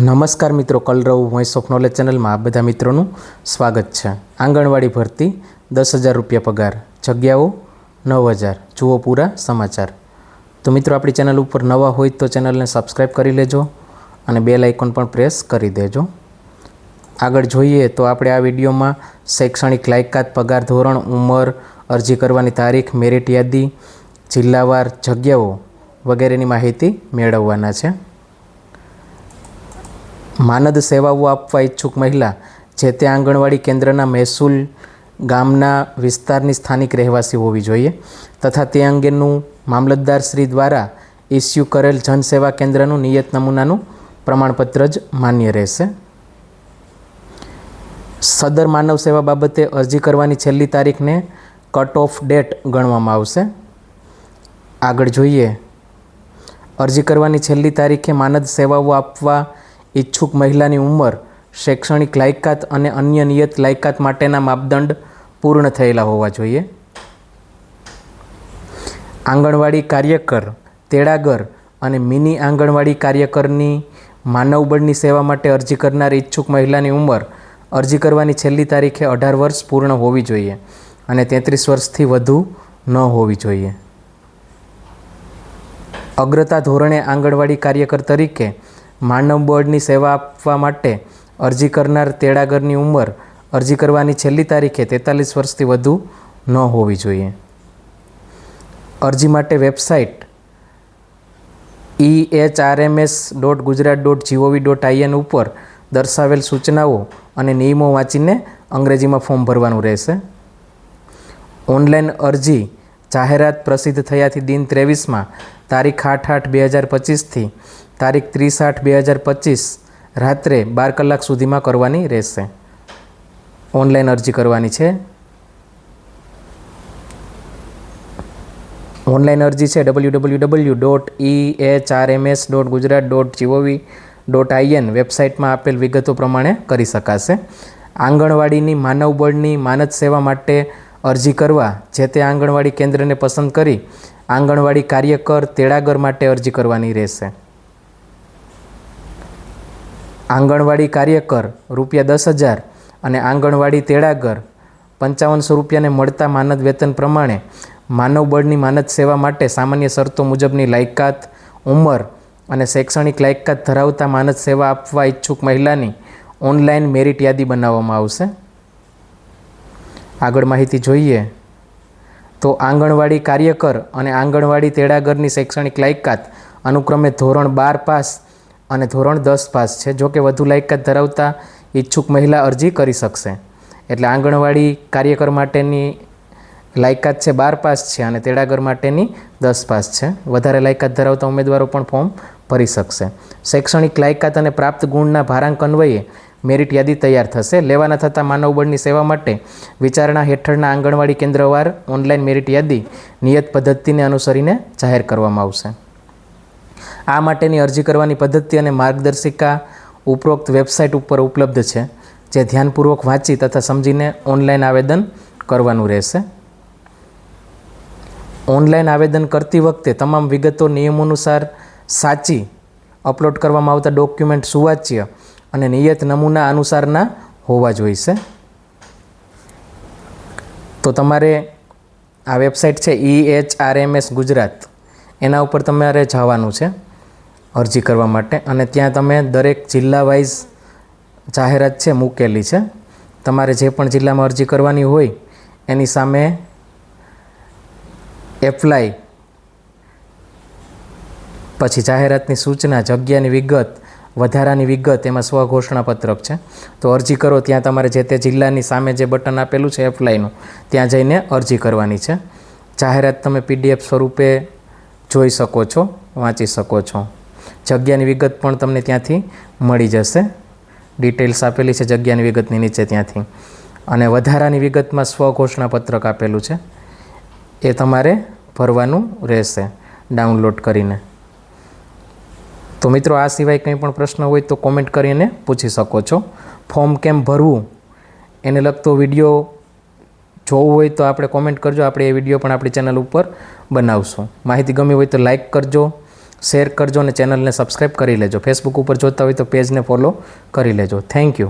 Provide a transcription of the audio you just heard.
નમસ્કાર મિત્રો, કલરવ voice of knowledge ચેનલમાં આ બધા મિત્રોનું સ્વાગત છે. આંગણવાડી ભરતી, દસ હજાર રૂપિયા પગાર, જગ્યાઓ, નવ હજાર. જુઓ પૂરા સમાચાર. તો મિત્રો, આપણી ચેનલ ઉપર નવા હોય તો ચેનલને સબસ્ક્રાઈબ કરી લેજો અને બેલ આઇકોન પણ પ્રેસ કરી દેજો. આગળ જોઈએ તો આપણે આ વિડીયોમાં શૈક્ષણિક લાયકાત, પગાર ધોરણ, ઉંમર, અરજી કરવાની તારીખ, મેરિટ યાદી, જિલ્લાવાર, જગ્યાઓ વગેરેની માહિતી મેળવવાના છે. માનદ સેવાઓ આપવા ઈચ્છુક મહિલા, જે તે આંગણવાડી કેન્દ્રના મહેસૂલ ગામના વિસ્તારની સ્થાનિક રહેવાસી હોવી જોઈએ તથા તે અંગેનું મામલતદાર શ્રી દ્વારા ઇસ્યુ કરેલ જનસેવા કેન્દ્રનું નિયત નમૂનાનું પ્રમાણપત્ર જ માન્ય રહેશે. સદર માનવ સેવા બાબતે અરજી કરવાની છેલ્લી તારીખને કટ ઓફ ડેટ ગણવામાં આવશે. આગળ જોઈએ. અરજી કરવાની છેલ્લી તારીખે માનદ સેવાઓ આપવા ઈચ્છુક મહિલાની ઉંમર, શૈક્ષણિક લાયકાત અને અન્ય નિયત લાયકાત માટેના માપદંડ પૂર્ણ થયેલા હોવા જોઈએ. આંગણવાડી કાર્યકર, તેડાગર અને મિની આંગણવાડી કાર્યકરની માનવબળની સેવા માટે અરજી કરનાર ઈચ્છુક મહિલાની ઉંમર અરજી કરવાની છેલ્લી તારીખે અઢાર વર્ષ પૂર્ણ હોવી જોઈએ અને તેત્રીસ વર્ષથી વધુ ન હોવી જોઈએ. અગ્રતા ધોરણે આંગણવાડી કાર્યકર તરીકે માનવ બોર્ડની સેવા આપવા માટે અરજી કરનાર તેડાગરની ઉંમર અરજી કરવાની છેલ્લી તારીખે તેતાલીસ વર્ષથી વધુ ન હોવી જોઈએ. અરજી માટે website E H R M S dot Gujarat dot G O V dot I N ઉપર દર્શાવેલ સૂચનાઓ અને નિયમો વાંચીને અંગ્રેજીમાં ફોર્મ ભરવાનું રહેશે. ઓનલાઈન અરજી જાહેરાત પ્રસિદ્ધ થયાથી દિન ત્રેવીસમાં તારીખ આઠ આઠ બે હજાર પચીસથી તારીખ ત્રીસ આઠ બે હજાર પચીસ રાત્રે બાર કલાક સુધીમાં કરવાની રહેશે. ઓનલાઈન અરજી કરવાની છે. ઓનલાઈન અરજી છે W W W dot E H R M S dot Gujarat dot G O V dot I N વેબસાઇટમાં આપેલ વિગતો પ્રમાણે કરી શકાશે. આંગણવાડીની માનવબળની માનદ સેવા માટે અરજી કરવા જે તે આંગણવાડી કેન્દ્રને પસંદ કરી આંગણવાડી કાર્યકર તેડાગર માટે અરજી કરવાની રહેશે. આંગણવાડી કાર્યકર રૂપિયા દસ હજાર અને આંગણવાડી તેડાગર પંચાવનસો રૂપિયાને મળતા માનદ વેતન પ્રમાણે માનવબળની માનદ સેવા માટે સામાન્ય શરતો મુજબની લાયકાત, ઉંમર અને શૈક્ષણિક લાયકાત ધરાવતા માનદ સેવા આપવા ઈચ્છુક મહિલાની ઓનલાઈન મેરિટ યાદી બનાવવામાં આવશે. આગળ માહિતી જોઈએ. તો આંગણવાડી કાર્યકર અને આંગણવાડી તેડાગરની શૈક્ષણિક લાયકાત અનુક્રમે ધોરણ બાર પાસ અને ધોરણ દસ પાસ છે. જો કે વધુ લાયકાત ધરાવતા ઈચ્છુક મહિલા અરજી કરી શકશે. એટલે આંગણવાડી કાર્યકર માટેની લાયકાત છે બાર પાસ છે અને તેડાગર માટેની દસ પાસ છે. વધારે લાયકાત ધરાવતા ઉમેદવારો પણ ફોર્મ ભરી શકશે. શૈક્ષણિક લાયકાત અને પ્રાપ્ત ગુણના ભારાંક અન્વયે મેરિટ યાદી તૈયાર થશે. લેવાના થતા માનવબળની સેવા માટે વિચારણા હેઠળના આંગણવાડી કેન્દ્રવાર ઓનલાઈન મેરિટ યાદી નિયત પદ્ધતિને અનુસરીને જાહેર કરવામાં આવશે. આ માટેની અરજી કરવાની પદ્ધતિ અને માર્ગદર્શિકા ઉપરોક્ત વેબસાઇટ ઉપર ઉપલબ્ધ છે, જે ધ્યાનપૂર્વક વાંચી તથા સમજીને ઓનલાઈન આવેદન કરવાનું રહેશે. ઓનલાઈન આવેદન કરતી વખતે તમામ વિગતો, નિયમો અનુસાર સાચી અપલોડ કરવામાં આવતા ડોક્યુમેન્ટ સુવાચ્ય અને નિયત નમૂના અનુસારના હોવા જોઈશે. તો તમારે આ વેબસાઇટ છે, E H R M S Gujarat. એના ઉપર તમારે જવાનું છે. અરજી કરવા માટે. અને ત્યાં તમે દરેક જિલ્લા વાઇઝ જાહેરાત છે, મૂકેલી છે. તમારે જે પણ જિલ્લામાં અરજી કરવાની હોય, એની સામે એપ્લાય પછી જાહેરાતની સૂચના, જગ્યાની વિગત, વધારાની વિગત, એમાં સ્વઘોષણા પત્રક છે. તો અરજી કરો, ત્યાં તમારે જે તે જિલ્લાની સામે જે બટન આપેલું છે એપ્લાયનું ત્યાં જઈને અરજી કરવાની છે. જાહેરાત તમે પીડીએફ સ્વરૂપે જોઈ શકો છો, વાંચી શકો છો. જગ્યાની વિગત પણ તમને ત્યાંથી મળી જશે. ડિટેલ્સ આપેલી છે જગ્યાની વિગતની નીચે ત્યાંથી. અને વધારાની વિગતમાં સ્વઘોષણા પત્રક આપેલું છે. એ તમારે ભરવાનું રહેશે ડાઉનલોડ કરીને. તો મિત્રો, આ સિવાય કંઈ પણ પ્રશ્ન હોય તો કોમેન્ટ કરીને પૂછી શકો છો. ફોર્મ કેમ ભરવું? એને લગતો વીડિયો જોવું હોય તો આપણે કોમેન્ટ કરજો. આપણે એ વીડિયો પણ આપણી ચેનલ ઉપર બનાવશું. માહિતી ગમી હોય તો લાઈક કરજો. શેર કરજો અને ચેનલને સબસ્ક્રાઈબ કરી લેજો. ફેસબુક ઉપર જોતા હોય તો પેજને ફોલો કરી લેજો. Thank you